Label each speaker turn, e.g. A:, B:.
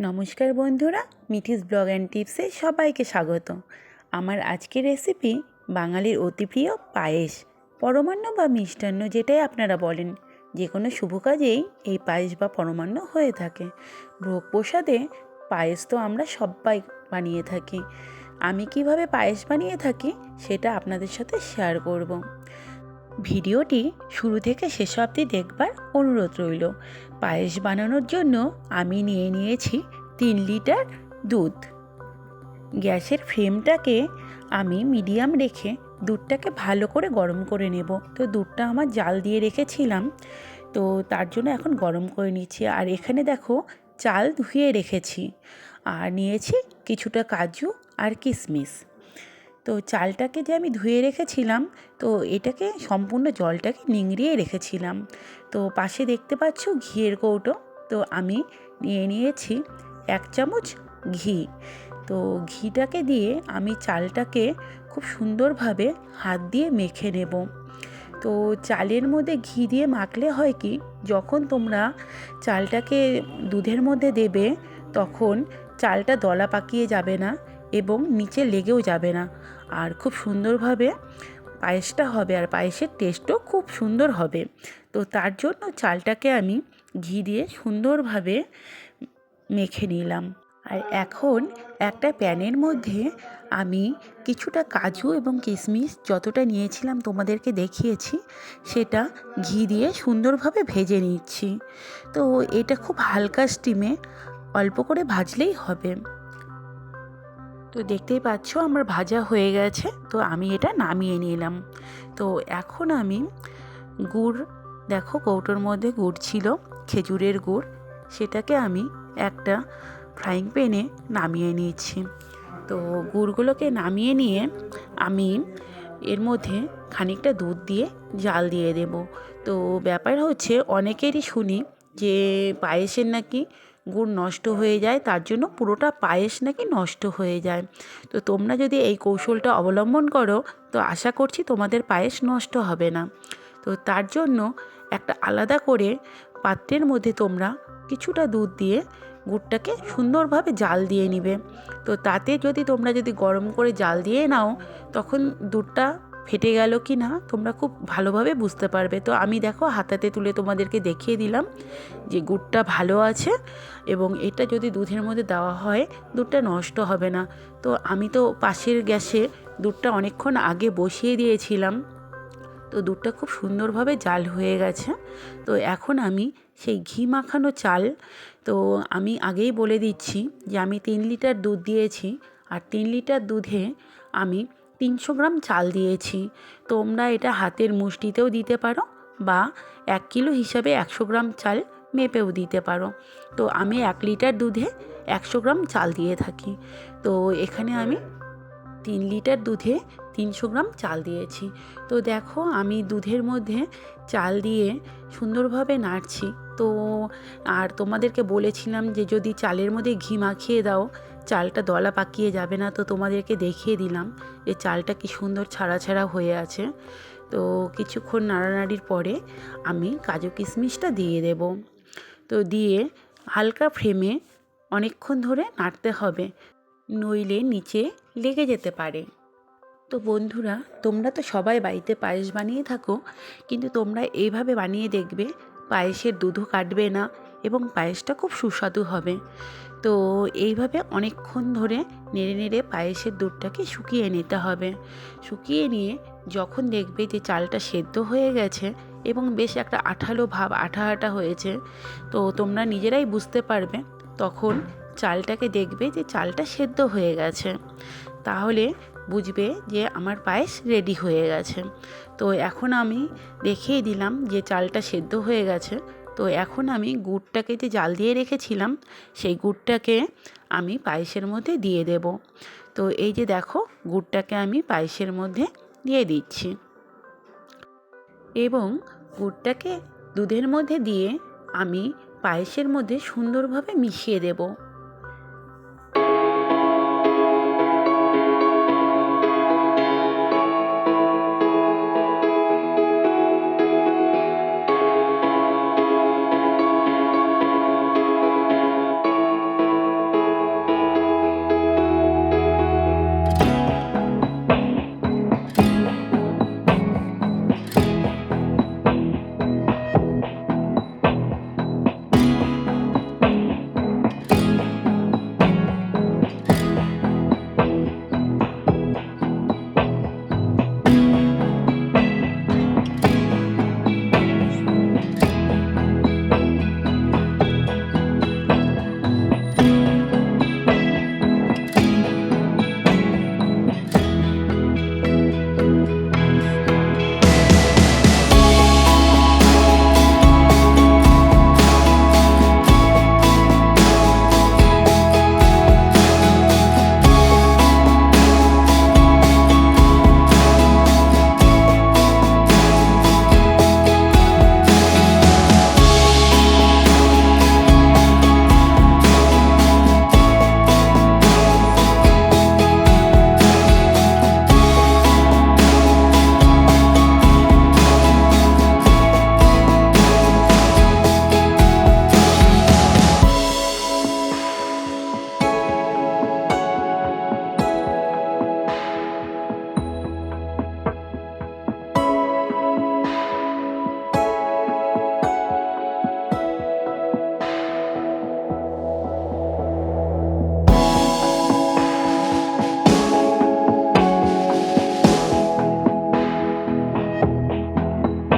A: নমস্কার বন্ধুরা মিঠিস blog and টিপসে সবাইকে স্বাগত। আমার আজকের রেসিপি বাঙালির অতি প্রিয় পায়েস, পরমান্ন বা মিষ্টান্ন যেটাই আপনারা বলেন, যে কোনো শুভ কাজেই এই পায়েস বা পরমান্ন হয়ে থাকে। ভোগ প্রসাদে পায়েস তো আমরা সবাই বানিয়ে থাকি। আমি কীভাবে পায়েস বানিয়ে থাকি সেটা আপনাদের সাথে শেয়ার করব। ভিডিওটি শুরু থেকে শেষ অবধি দেখবার অনুরোধ রইল। পায়েস বানানোর জন্য আমি নিয়ে নিয়েছি তিন লিটার দুধ। গ্যাসের ফ্লেমটাকে আমি মিডিয়াম রেখে দুধটাকে ভালো করে গরম করে নেব। তো দুধটা আমার জাল দিয়ে রেখেছিলাম। তো তার জন্য এখন গরম করে নিচ্ছি। আর এখানে দেখো চাল ধুয়ে রেখেছি। আর নিয়েছি কিছুটা কাজু আর কিশমিশ। তো চালটাকে যে আমি ধুয়ে রেখেছিলাম, তো এটাকে সম্পূর্ণ জলটাকে নিংড়িয়ে রেখেছিলাম। তো পাশে দেখতে পাচ্ছ ঘিয়ের কৌটো, তো আমি নিয়ে নিয়েছি এক চামচ ঘি। তো ঘিটাকে দিয়ে আমি চালটাকে খুব সুন্দরভাবে হাত দিয়ে মেখে নেব। তো চালের মধ্যে ঘি দিয়ে মাখলে হয় কি, যখন তোমরা চালটাকে দুধের মধ্যে দেবে, তখন চালটা দলা পাকিয়ে যাবে না। এবং নিচে লেগেও যাবে না। আর খুব সুন্দরভাবে পায়েসটা হবে আর পায়েসের টেস্টও খুব সুন্দর হবে। তো তার জন্য চালটাকে আমি ঘি দিয়ে সুন্দরভাবে মেখে নিলাম। আর এখন একটা প্যানের মধ্যে আমি কিছুটা কাজু এবং কিশমিশ যতটা নিয়েছিলাম তোমাদেরকে দেখিয়েছি, সেটা ঘি দিয়ে সুন্দরভাবে ভেজে নিচ্ছি। তো এটা খুব হালকা স্টিমে অল্প করে ভাজলেই হবে। তো দেখতেই পাচ্ছ আমার ভাজা হয়ে গেছে, তো আমি এটা নামিয়ে নিলাম। তো এখন আমি গুড়, দেখো কৌটোর মধ্যে গুড় ছিল, খেজুরের গুড়, সেটাকে আমি একটা ফ্রাইং প্যানে নামিয়ে নিয়েছি। তো গুড়গুলোকে নামিয়ে নিয়ে আমি এর মধ্যে খানিকটা দুধ দিয়ে জাল দিয়ে দেব। তো ব্যাপার হচ্ছে, অনেকেরই শুনি যে পায়েসের নাকি গুড় নষ্ট হয়ে যায়, তার জন্য পুরোটা পায়েস নাকি নষ্ট হয়ে যায়। তো তোমরা যদি এই কৌশলটা অবলম্বন করো, তো আশা করছি তোমাদের পায়েস নষ্ট হবে না। তো তার জন্য একটা আলাদা করে পাত্রের মধ্যে তোমরা কিছুটা দুধ দিয়ে গুড়টাকে সুন্দরভাবে জাল দিয়ে নিবে। তো তাতে যদি তোমরা যদি গরম করে জাল দিয়ে নাও, তখন দুধটা ফেটে গেল কি না, তোমরা খুব ভালোভাবে বুঝতে পারবে। তো আমি দেখো হাতাতে তুলে তোমাদেরকে দেখিয়ে দিলাম যে গুড়টা ভালো আছে এবং এটা যদি দুধের মধ্যে দেওয়া হয়, দুধটা নষ্ট হবে না। তো আমি তো পাশের গ্যাসে দুধটা অনেকক্ষণ আগে বসিয়ে দিয়েছিলাম। তো দুধটা খুব সুন্দরভাবে জাল হয়ে গেছে। তো এখন আমি সেই ঘি মাখানো চাল, তো আমি আগেই বলে দিচ্ছি যে আমি তিন লিটার দুধ দিয়েছি। আর তিন লিটার দুধে আমি তিনশো গ্রাম চাল দিয়েছি। তোমরা এটা হাতের মুষ্টিতেও দিতে পারো বা এক কিলো হিসাবে একশো গ্রাম চাল মেপেও দিতে পারো। তো আমি এক লিটার দুধে একশো গ্রাম চাল দিয়ে থাকি। তো এখানে আমি তিন লিটার দুধে তিনশো গ্রাম চাল দিয়েছি। তো দেখো আমি দুধের মধ্যে চাল দিয়ে সুন্দরভাবে নাড়ছি। তো আর তোমাদেরকে বলেছিলাম যে যদি চালের মধ্যে ঘি মাখিয়ে দাও চালটা দলা পাকিয়ে যাবে না, তো তোমাদেরকে দেখিয়ে দিলাম যে চালটা কি সুন্দর ছাড়া ছাড়া হয়ে আছে। তো কিছুক্ষণ নাড়ানাড়ির পরে আমি কাজু কিশমিশটা দিয়ে দেব। তো দিয়ে হালকা ফ্রেমে অনেকক্ষণ ধরে নাড়তে হবে, নইলে নিচে লেগে যেতে পারে। তো বন্ধুরা, তোমরা তো সবাই বাড়িতে পায়েস বানিয়ে থাকো, কিন্তু তোমরা এইভাবে বানিয়ে দেখবে, পায়েসের দুধও কাটবে না। এবং পায়েসটা খুব সুস্বাদু হবে। তো এইভাবে অনেকক্ষণ ধরে নেড়ে নেড়ে পায়েসের দুধটাকে শুকিয়ে নিতে হবে। শুকিয়ে নিয়ে যখন দেখবে যে চালটা সেদ্ধ হয়ে গেছে এবং বেশ একটা আঠালো ভাব, আঠা আঠা হয়েছে, তো তোমরা নিজেরাই বুঝতে পারবে, তখন চালটাকে দেখবে যে চালটা সেদ্ধ হয়ে গেছে। তাহলে বুঝবে যে আমার পায়েস রেডি হয়ে গেছে। তো এখন আমি দেখিয়ে দিলাম যে চালটা সেদ্ধ হয়ে গেছে। তো এখন আমি গুড়টাকে যে জাল দিয়ে রেখেছিলাম, সেই গুড়টাকে আমি পায়েসের মধ্যে দিয়ে দেব। তো এই যে দেখো, গুড়টাকে আমি পায়েসের মধ্যে দিয়ে দিচ্ছি। এবং গুড়টাকে দুধের মধ্যে দিয়ে আমি পায়েসের মধ্যে সুন্দরভাবে মিশিয়ে দেব।